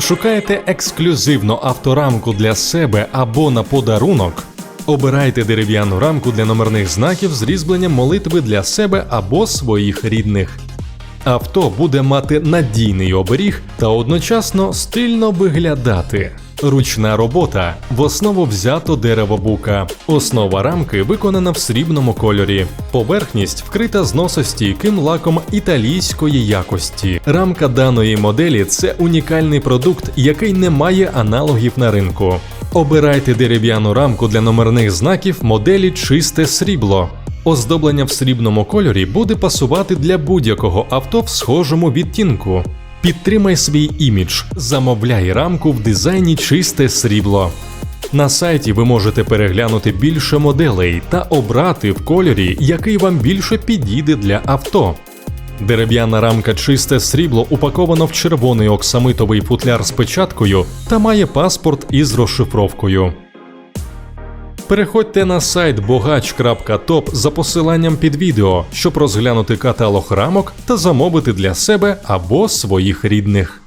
Шукаєте ексклюзивну авторамку для себе або на подарунок? Обирайте дерев'яну рамку для номерних знаків з різьбленням молитви для себе або своїх рідних. Авто буде мати надійний оберіг та одночасно стильно виглядати. Ручна робота в основу взято дерево бука. Основа рамки виконана в срібному кольорі. Поверхність вкрита зносостійким лаком італійської якості. Рамка даної моделі це унікальний продукт, який не має аналогів на ринку. Обирайте дерев'яну рамку для номерних знаків моделі чисте срібло. Оздоблення в срібному кольорі буде пасувати для будь-якого авто в схожому відтінку. Підтримай свій імідж, замовляй рамку в дизайні чисте срібло. На сайті ви можете переглянути більше моделей та обрати в кольорі, який вам більше підійде для авто. Дерев'яна рамка чисте срібло упаковано в червоний оксамитовий футляр з печаткою та має паспорт із розшифровкою. Переходьте на сайт богач.топ за посиланням під відео, щоб розглянути каталог рамок та замовити для себе або своїх рідних.